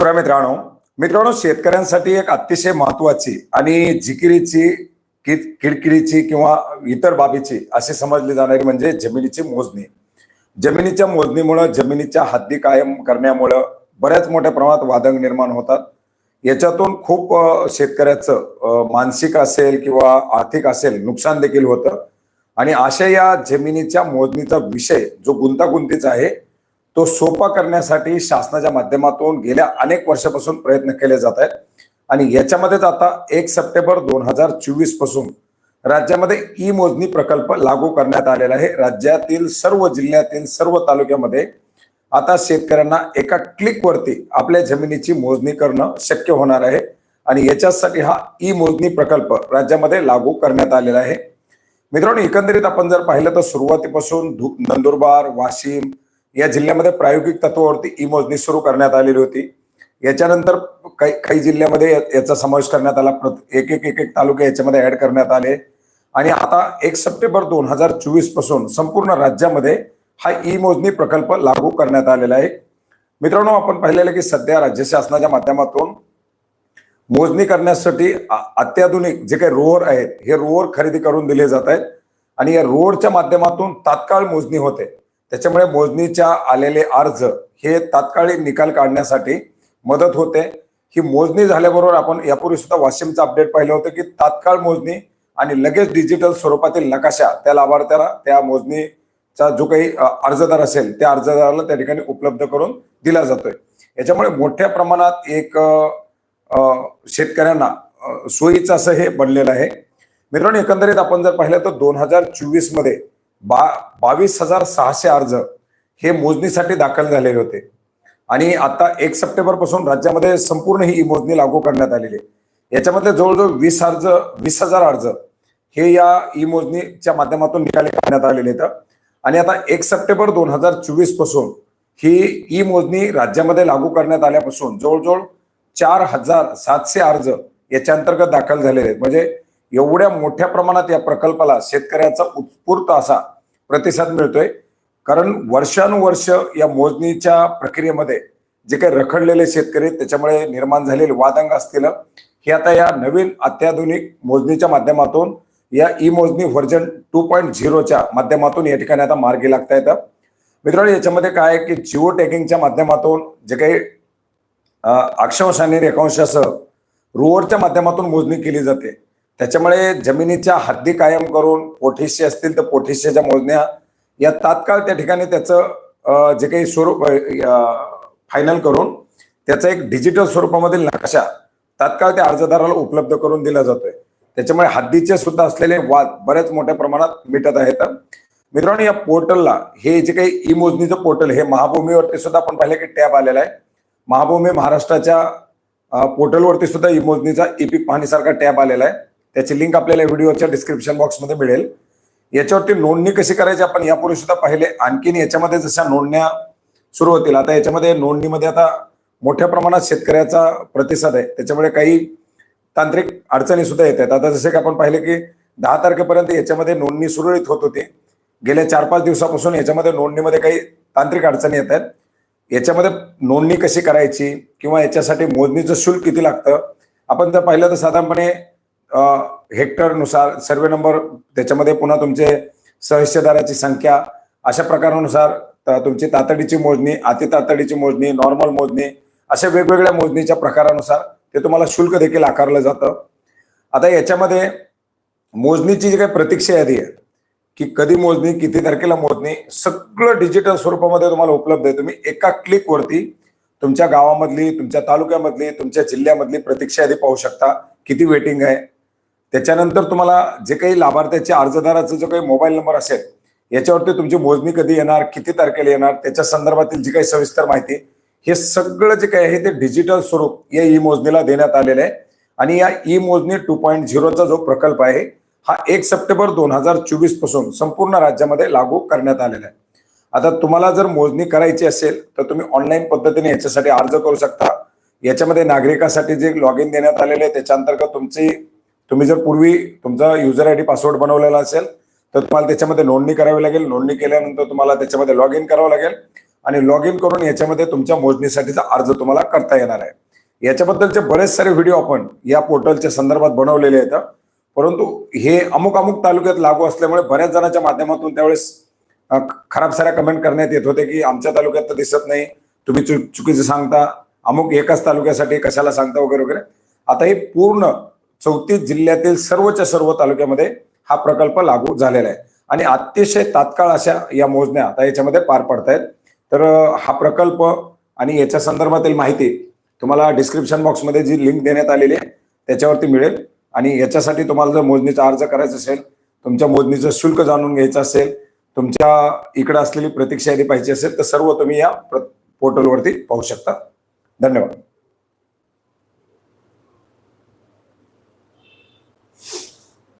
नमस्कार मित्रांनो मित्रांनो शेतकऱ्यांसाठी एक अतिशय महत्वाची आणि जिकिरीची किडकिडीची किंवा इतर बाबीची असे समजली जाणारी म्हणजे जमिनीची मोजणी. जमिनीच्या मोजणीमुळं जमिनीच्या हद्दी कायम करण्यामुळं बऱ्याच मोठ्या प्रमाणात वादंग निर्माण होतात. याच्यातून खूप शेतकऱ्याचं मानसिक असेल किंवा आर्थिक असेल नुकसान देखील होतं. आणि अशा या जमिनीच्या मोजणीचा विषय जो गुंतागुंतीचा आहे तो सोपा करण्यासाठी शासनाच्या माध्यमातून गेल्या अनेक वर्षापासून प्रयत्न केले जात आहेत. आणि याच्यामध्येच आता एक सप्टेंबर दोन हजार चोवीसपासून राज्यामध्ये ई मोजणी प्रकल्प लागू करण्यात आलेला आहे. राज्यातील सर्व जिल्ह्यातील सर्व तालुक्यामध्ये आता शेतकऱ्यांना एका क्लिकवरती आपल्या जमिनीची मोजणी करणं शक्य होणार आहे. आणि याच्यासाठी हा ई मोजणी प्रकल्प राज्यामध्ये लागू करण्यात आलेला आहे. मित्रांनो एकंदरीत आपण जर पाहिलं तर सुरुवातीपासून नंदुरबार वाशिम या जिल्ह्यामध्ये प्रायोगिक तत्वावरती ई मोजणी सुरू करण्यात आलेली होती. याच्यानंतर काही काही जिल्ह्यामध्ये याचा समावेश करण्यात आला. एक एक एक एक तालुके याच्यामध्ये ऍड करण्यात आले. आणि आता एक सप्टेंबर दोन हजार चोवीसपासून संपूर्ण राज्यामध्ये हा ई मोजणी प्रकल्प लागू करण्यात आलेला आहे. मित्रांनो आपण पाहिलेलं की सध्या राज्य शासनाच्या माध्यमातून मोजणी करण्यासाठी अत्याधुनिक जे काही रोअर आहेत हे रोअर खरेदी करून दिले जात आहेत. आणि या रोअरच्या माध्यमातून तात्काळ मोजणी होते. त्याच्यामुळे मोजणीच्या आलेले अर्ज हे तात्काळ निकाल काढण्यासाठी मदत होते. ही मोजणी झाल्याबरोबर आपण यापूर्वी सुद्धा वाशिमचं अपडेट पाहिलं होतं की तात्काळ मोजणी आणि लगेच डिजिटल स्वरूपातील नकाशा त्या लाभार्थ्याला त्या मोजणीचा जो काही अर्जदार असेल त्या अर्जदाराला त्या ठिकाणी उपलब्ध करून दिला जातोय. याच्यामुळे मोठ्या प्रमाणात एक शेतकऱ्यांना सोयीचं असं हे बनलेलं आहे. मित्रांनो एकंदरीत आपण जर पाहिलं तर दोन हजार चोवीसमध्ये बा बावीस हजार सहाशे अर्ज हे मोजणीसाठी दाखल झालेले होते. आणि आता एक सप्टेंबरपासून राज्यामध्ये संपूर्ण ही मोजणी लागू करण्यात आलेली आहे. याच्यामध्ये जवळजवळ वीस अर्ज वीस हजार अर्ज हे या ई मोजणीच्या माध्यमातून निकाली काढण्यात आलेले आहेत. आणि आता एक सप्टेंबर दोन हजार चोवीसपासून ही ई मोजणी राज्यामध्ये लागू करण्यात आल्यापासून जवळजवळ चार हजार सातशे अर्ज याच्या अंतर्गत दाखल झालेले आहेत. म्हणजे एवढ्या मोठ्या प्रमाणात या प्रकल्पाला शेतकऱ्याचा उत्स्फूर्त असा प्रतिसाद मिळतोय. कारण वर्षानुवर्ष या मोजणीच्या प्रक्रियेमध्ये जे काही रखडलेले शेतकरी त्याच्यामुळे निर्माण झालेले वादंग असतील. हे आता या नवीन अत्याधुनिक मोजणीच्या माध्यमातून या ई मोजणी व्हर्जन टू पॉईंट झिरोच्या माध्यमातून या ठिकाणी आता मार्गी लागता येतं. मित्रांनो याच्यामध्ये काय आहे की जिओ टॅगिंगच्या माध्यमातून जे काही अक्षांश आणि रेखांशासह रोअरच्या माध्यमातून मोजणी केली जाते. त्याच्यामुळे जमिनीच्या हद्दी कायम करून पोठिष्य असतील तर पोठिष्याच्या मोजण्या या तात्काळ त्या ठिकाणी त्याचं जे काही स्वरूप फायनल करून त्याचा एक डिजिटल स्वरूपामधील नकाशा तात्काळ त्या अर्जदाराला उपलब्ध करून दिला जातोय. त्याच्यामुळे हद्दीचे सुद्धा असलेले वाद बऱ्याच मोठ्या प्रमाणात मिटत आहेत. मित्रांनो या पोर्टलला हे जे काही ई मोजणीचं पोर्टल हे महाभूमीवरती सुद्धा आपण पाहिलं की टॅब आलेला आहे. महाभूमी महाराष्ट्राच्या पोर्टलवरती सुद्धा ई मोजणीचा इपिक पाहणीसारखा टॅब आलेला आहे. त्याची लिंक आपल्याला व्हिडिओच्या डिस्क्रिप्शन बॉक्समध्ये मिळेल. याच्यावरती नोंदणी कशी करायची आपण यापूर्वी सुद्धा पाहिले. आणखीन याच्यामध्ये जशा नोंदण्या सुरू होतील आता याच्यामध्ये नोंदणीमध्ये आता मोठ्या प्रमाणात शेतकऱ्याचा प्रतिसाद आहे. त्याच्यामुळे काही तांत्रिक अडचणी सुद्धा येत आहेत. आता जसे की आपण पाहिले की दहा तारखेपर्यंत याच्यामध्ये नोंदणी सुरळीत होत होती. गेल्या चार पाच दिवसापासून याच्यामध्ये नोंदणीमध्ये काही तांत्रिक अडचणी येत आहेत. याच्यामध्ये नोंदणी कशी करायची किंवा याच्यासाठी मोजणीचं शुल्क किती लागतं? आपण जर पाहिलं तर साधारणपणे हेक्टरनुसार सर्वे नंबर त्याच्यामध्ये पुन्हा तुमचे सहहिस्सेदाराची संख्या अशा प्रकारानुसार तुमची तातडीची मोजणी अति तातडीची मोजणी नॉर्मल मोजणी अशा वेगवेगळ्या मोजणीच्या प्रकारानुसार ते तुम्हाला शुल्क देखील आकारलं जातं. आता याच्यामध्ये मोजणीची जी काही प्रतीक्षा यादी आहे की कधी मोजणी किती तारखेला मोजणी सगळं डिजिटल स्वरूपामध्ये तुम्हाला उपलब्ध आहे. तुम्ही एका क्लिकवरती तुमच्या गावामधली तुमच्या तालुक्यामधली तुमच्या जिल्ह्यामधली प्रतीक्षा यादी पाहू शकता. किती वेटिंग आहे त्याच्यानंतर तुम्हाला जे काही लाभार्थ्याच्या अर्जदाराचा जो काही मोबाईल नंबर असेल याच्यावरती तुमची मोजणी कधी येणार किती तारखेला येणार त्याच्या संदर्भातील जी काही सविस्तर माहिती हे सगळं जे काही आहे ते डिजिटल स्वरूप या ई मोजणीला देण्यात आलेलं आहे. आणि या ई मोजणी टू पॉईंट झिरोचा जो प्रकल्प आहे हा एक सप्टेंबर दोन हजार चोवीसपासून संपूर्ण राज्यामध्ये लागू करण्यात आलेला आहे. आता तुम्हाला जर मोजणी करायची असेल तर तुम्ही ऑनलाईन पद्धतीने याच्यासाठी अर्ज करू शकता. याच्यामध्ये नागरिकासाठी जे लॉग इन देण्यात आलेले आहे त्याच्या अंतर्गत तुमची तुम्ही जर पूर्वी तुमचा युजर आय डी पासवर्ड बनवलेला असेल तर तुम्हाला त्याच्यामध्ये नोंदणी करावी लागेल. नोंदणी केल्यानंतर तुम्हाला त्याच्यामध्ये लॉग इन करावं लागेल. आणि लॉग इन करून याच्यामध्ये तुमच्या मोजणीसाठीचा अर्ज तुम्हाला करता येणार आहे. याच्याबद्दलचे बरेच सारे व्हिडिओ आपण या पोर्टलच्या संदर्भात बनवलेले आहेत. परंतु हे अमुक अमुक तालुक्यात लागू असल्यामुळे बऱ्याच जणांच्या माध्यमातून त्यावेळेस खराब साऱ्या कमेंट करण्यात येत होते की आमच्या तालुक्यात तर दिसत नाही. तुम्ही चुकीचं सांगता. अमुक एकाच तालुक्यासाठी कशाला सांगता वगैरे वगैरे. आता हे पूर्ण चौतीस जिल्ह्यातील सर्वच्या सर्व तालुक्यामध्ये हा प्रकल्प लागू झालेला आहे. आणि अतिशय तात्काळ अशा या मोजण्या आता याच्यामध्ये पार पडतायत. तर हा प्रकल्प आणि याच्या संदर्भातील माहिती तुम्हाला डिस्क्रिप्शन बॉक्समध्ये जी लिंक देण्यात आलेली आहे त्याच्यावरती मिळेल. आणि याच्यासाठी तुम्हाला जर मोजणीचा अर्ज करायचा असेल तुमच्या मोजणीचं शुल्क जाणून घ्यायचं असेल तुमच्या इकडे असलेली प्रतीक्षा यादी पाहिजे असेल तर सर्व तुम्ही या पोर्टलवरती पाहू शकता. धन्यवाद.